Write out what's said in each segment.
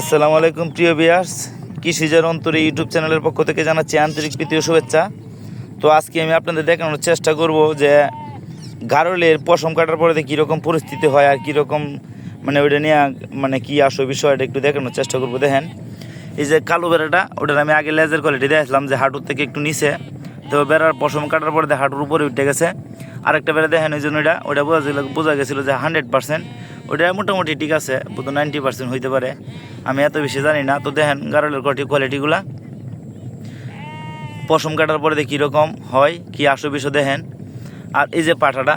আসসালামু আলাইকুম, প্রিয় বিয়ার্স কৃষিজার অন্তরে ইউটিউব চ্যানেলের পক্ষ থেকে জানাচ্ছি আন্তরিক প্রীতীয় শুভেচ্ছা। তো আজকে আমি আপনাদের দেখানোর চেষ্টা করব যে গারলের পশম কাটার পরে কীরকম পরিস্থিতি হয় আর কীরকম মানে ওইটা নিয়ে মানে কী আসো বিষয়টা একটু দেখানোর চেষ্টা করব। দেখেন, এই যে কালো বেড়াটা, ওটার আমি আগে লেজার কোয়ালিটি দেখলাম যে হাঁটুর থেকে একটু নিচে। তো বেড়ার পশম কাটার পরে হাঁটুর উপরে উঠে গেছে। আরেকটা বেড়া দেখেন ওই জন্য ওইটা ওইটা বোঝা বোঝা গেছিল যে হান্ড্রেড পার্সেন্ট ওটা মোটামুটি ঠিক আছে বোধ নাইনটি পার্সেন্ট হইতে পারে। আমি এত বেশি জানি না, তো দেখেন গারলের কটি কোয়ালিটিগুলা পশম কাটার পরে দেখি কীরকম হয়, কি আসো বিষয় দেখেন। আর এই যে পাঠাটা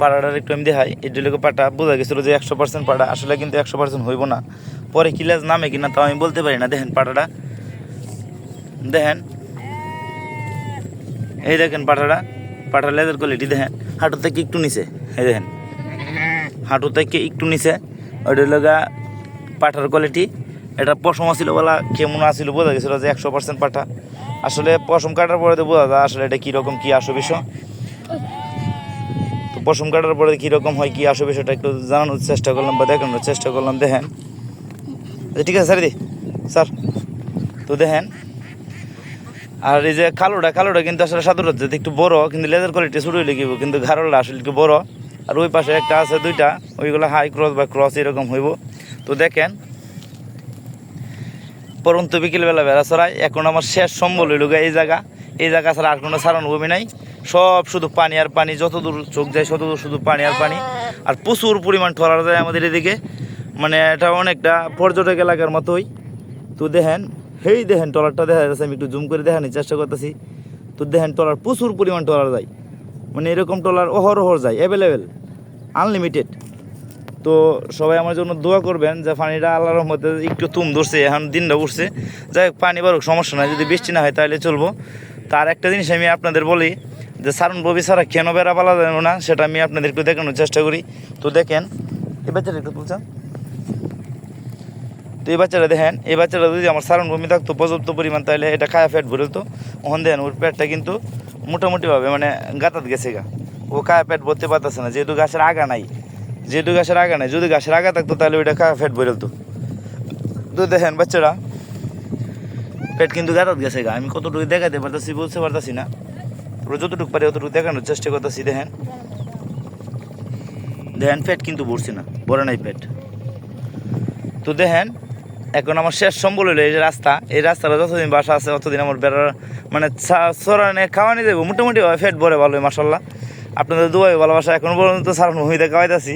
পাটাটার একটু আমি দেখাই এই ডেলিকে পাটা বোঝা গেছিল যে একশো পার্সেন্ট পাটা, আসলে কিন্তু একশো পার্সেন্ট হইব না। পরে কিলাজ নামে কিনা তাও আমি বলতে পারি না, দেখেন পাটাটা। দেখেন, এই দেখেন পাটাটা, পাটার লেজার কোয়ালিটি দেখেন। হাঁটু থেকে একটু নিচে, এই দেখেন। হাঁটু থেকে একটু নিচে। ওইটা লগা পাঠার কোয়ালিটি এটা পশম আসছিল বলা কেমন আসছিল বোঝা গেছিল যে একশো পার্সেন্ট পাঠা আসলে পশম কাটার পরে তো বোঝা যায় আসলে এটা কীরকম কী আসো বিষয়। তো পশম কাটার পরে কীরকম হয় কী আসো বিষয়টা একটু জানানোর চেষ্টা করলাম বা দেখানোর চেষ্টা করলাম দেখেন। আচ্ছা, ঠিক আছে স্যার দি। স্যার তো দেখেন। আর এই যে কালোটা কালোটা কিন্তু আসলে হচ্ছে একটু বড় কিন্তু লেজার কোয়ালিটি শুরু হইলে কিন্তু ঘাড়লটা আসলে একটু বড়। আর ওই পাশে একটা আছে দুইটা, ওইগুলো হাই ক্রস বা ক্রস এরকম হইব। তো দেখেন, পরন্ত বিকেলবেলা বেড়া চড়াই এখন আমার শেষ সম্বল হইল এই জায়গা। এই জায়গা ছাড়া আর কোনো সারানো ভূমি নাই। সব শুধু পানি আর পানি, যতদূর চোখ যায় ততদূর শুধু পানি আর পানি। আর প্রচুর পরিমাণ ঠরার যায় আমাদের এদিকে। মানে এটা অনেকটা পর্যটক এলাকার মতোই। তো দেখেন, হেই দেখেন টলারটা দেখা যাচ্ছে, আমি একটু জুম করে দেখানোর চেষ্টা করতেছি। তো দেখেন টলার প্রচুর পরিমাণ টলার যায়। মানে এরকম টলার অহর অহরহর যায় অ্যাভেলেবেল আনলিমিটেড তো সবাই আমার জন্য দোয়া করবেন যে পানিটা আল্লাহর রহমতে একটু তুম ধরছে, এখন দিনটা উঠছে। যাই হোক, পানি বারুক সমস্যা নাই, যদি বৃষ্টি না হয় তাহলে চলবো। তার একটা জিনিস আমি আপনাদের বলি, যে সারণ ববি ছাড়া কেন বেড়া পালা যাবে না, সেটা আমি আপনাদের একটু দেখানোর চেষ্টা করি। তো দেখেন, এই বাচ্চাটা একটু তুলছেন। তো এই বাচ্চাটা দেখেন, এই বাচ্চাটা যদি আমার সারণ ভূমি থাকতো পর্যাপ্ত পরিমাণ, তাহলে এটা খায়া ফ্যাট ভরে তো ওখান দেখেন, ওর পেটটা কিন্তু মোটামুটিভাবে মানে গাতাত গেছে গা। ও খায়া পেট ভরতে পারতেছে না, যেহেতু গাছের আগা নাই। যেহেতু গাছের আগা নাই, যদি গাছের আগা থাকতো তাহলে ওইটা খায়া ফ্যাট ভরে তো দেখেন বাচ্চারা, পেট কিন্তু গাতাত গেছে গা, আমি কতটুকু দেখাতে পারতেছি বলতে পারতেছি না। তবে যতটুকু পারি অতটুকু দেখানোর চেষ্টা করতেছি, দেখেন। দেখেন পেট কিন্তু ভরছি না, ভরে নাই পেট। তো দেখেন, এখন আমার শেষ সম্বল হলো এই যে রাস্তা, এই রাস্তাটা যতদিন বাসা আছে ততদিন আমার বেড়ার মানে সরানে খাওয়ানি দেবো, মোটামুটি ফেট ভরে ভালো মাসাল্লাহ আপনাদের দুয়াই ভালোবাসা এখন পর্যন্ত সারান ভূমিতে খাওয়াইতেছি।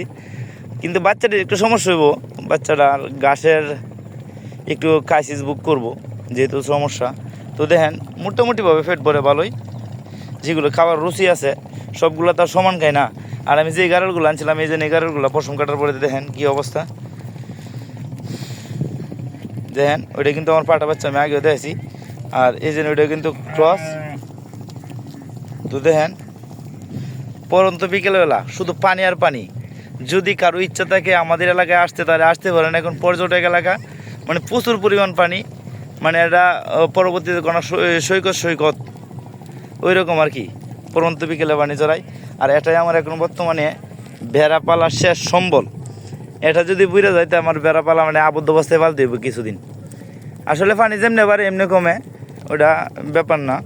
কিন্তু বাচ্চাটির একটু সমস্যা হইব। বাচ্চাটা গাছের একটু ক্রাইসিস বুক করব, যেহেতু সমস্যা। তো দেখেন, মোটামুটিভাবে ফেট ভরে ভালোই। যেগুলো খাবার রুচি আছে, সবগুলো তার সমান খায় না। আর আমি যে গাড়লগুলো আনছিলাম, এই যে এই গাড়লগুলো পশম কাটার পরে দেখেন কী অবস্থা। দেখেন, ওইটা কিন্তু আমার পাটা বাচ্চা, আমি আগেও দেখেছি। আর এই যে ওইটা কিন্তু ক্রস তো দেখেন পরন্ত বিকেলবেলা, শুধু পানি আর পানি। যদি কারও ইচ্ছা থাকে আমাদের এলাকায় আসতে, তাহলে আসতে পারেন। এখন পর্যটক এলাকা মানে প্রচুর পরিমাণ পানি। মানে এটা পরবর্তীতে কোনো সৈকত সৈকত। ওই রকম আর কি। পরন্ত বিকেলে পানি চড়াই আর এটাই আমার এখন বর্তমানে ভেড়া পালার শেষ সম্বল। এটা যদি বুঝে যায়, তো আমার বেড়া পালা মানে আবদ্ধ অবস্থায় পালতে হইব কিছুদিন। আসলে পানি যেমনি এবার এমনি কমে। ওটা ব্যাপার না।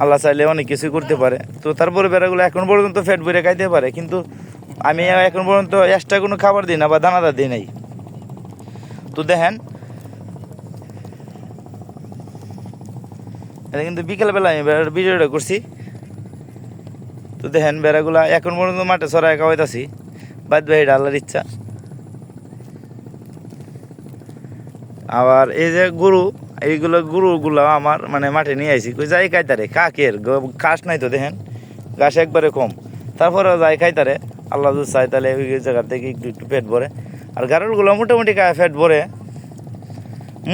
আল্লাহ চাইলে অনেক কিছুই করতে পারে। তো তারপরে বেড়াগুলো এখন পর্যন্ত ফ্যাট ভরে খাইতে পারে, কিন্তু আমি এখন পর্যন্ত এক্সট্রা কোনো খাবার দিই না বা দানাদার দিই নাই। তো দেখেন, এটা কিন্তু বিকেলবেলা আমি বেড়ার ভিডিওটা করছি। তো দেখেন, বেড়াগুলা এখন পর্যন্ত মাঠে ছড়ায় খাওয়াইতেছি। বাদ ভাই আল্লাহর ইচ্ছা। আবার এই যে গরু এইগুলো গরুগুলো আমার মানে মাঠে নিয়ে আইছি, কই যাই খাইতারে কাকের? ঘাস নাই তো দেখেন, ঘাস একবারে কম। তারপরেও যাই খাইতারে আল্লাহ চাই তাহলে ওই জায়গা থেকে একটু একটু পেট ভরে। আর গাড়লগুলো মোটামুটি খায় ফ্যাট ভরে।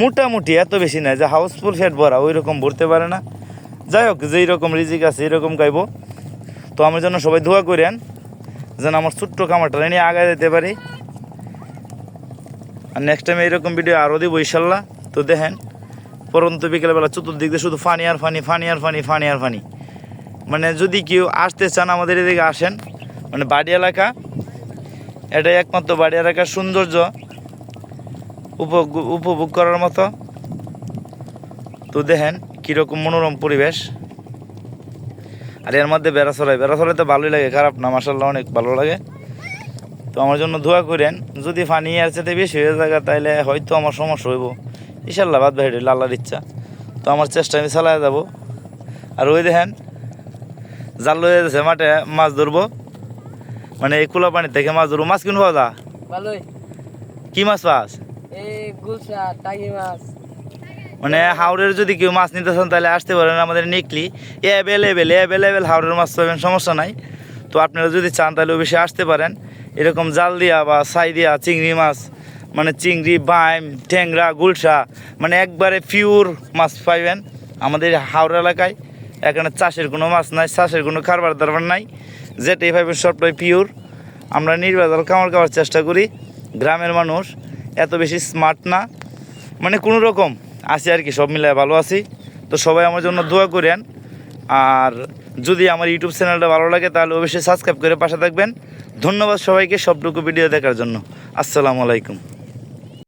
মোটামুটি এত বেশি না যে হাউসফুল ফ্যাট ভরা ওই রকম ভরতে পারে না। যাই হোক, যেই রকম রিজিক আছে এরকম গাইব তো আমার জন্য সবাই দোয়া করেন, যেন আমার ছোট্ট কামারটা নিয়ে আগায় যেতে পারি। আর নেক্সট টাইম এরকম ভিডিও আরও দিব ইনশাল্লাহ। তো দেখেন পরন্ত বিকেলবেলা চতুর্দিক দিয়ে শুধু ফানি আর ফানি ফানি আর ফানি ফানি আর ফানি। মানে যদি কেউ আসতে চান আমাদের এদিকে আসেন। মানে বাড়ি এলাকা, এটাই একমাত্র বাড়ি এলাকার সৌন্দর্য উপভোগ করার মতো। তো দেখেন কীরকম মনোরম পরিবেশ। আর এর মধ্যে বেড়া চড়াই বেড়া চড়াই তো ভালোই লাগে, খারাপ না মাসাল্লাহ অনেক ভালো লাগে। তো আমার জন্য দোয়া করেন, যদি ফানি আর সাথে বেশি হয়ে যায় তাহলে হয়তো আমার সমস্যা হইব। ইনশাল্লাহ বাদ বাইরে আল্লাহর ইচ্ছা। তো আমার চেষ্টা আমি চালায় যাব। আর ওই দেখেন জাল লয়ে যাচ্ছে মাঠে মাছ ধরবো। মানে এই খোলা পানি থেকে মাছ ধরবো। মাছ কিনবো দা ভালোই। কি মাছ পাস? মানে হাওড়ের যদি কেউ মাছ নিতে চান তাহলে আসতে পারেন আমাদের নিকলি। অ্যাভেলেবেল অ্যাভেলেবেল হাওড়ের মাছ পাবেন সমস্যা নাই। তো আপনারা যদি চান তাহলে অবশ্যই আসতে পারেন। এরকম জাল দিয়া বা ছাই দিয়া চিংড়ি মাছ মানে চিংড়ি, বাইম ট্যাংরা গুলশা মানে একবারে পিওর মাছ পাইবেন আমাদের হাওড়া এলাকায়। এখানে চাষের কোনো মাছ নাই, চাষের কোনো কারবার দারবার নাই। যেটাই পাইবেন সবটাই পিওর আমরা নির্বাচন কামার খাওয়ার চেষ্টা করি, গ্রামের মানুষ এত বেশি স্মার্ট না। মানে কোনো রকম আছি আর কি, সব মিলায় ভালো আছি। তো সবাই আমার জন্য দোয়া করেন। আর যদি আমার ইউটিউব চ্যানেলটা ভালো লাগে, তাহলে অবশ্যই সাবস্ক্রাইব করে পাশে থাকবেন। ধন্যবাদ সবাইকে সবটুকু ভিডিও দেখার জন্য। আসসালামু আলাইকুম।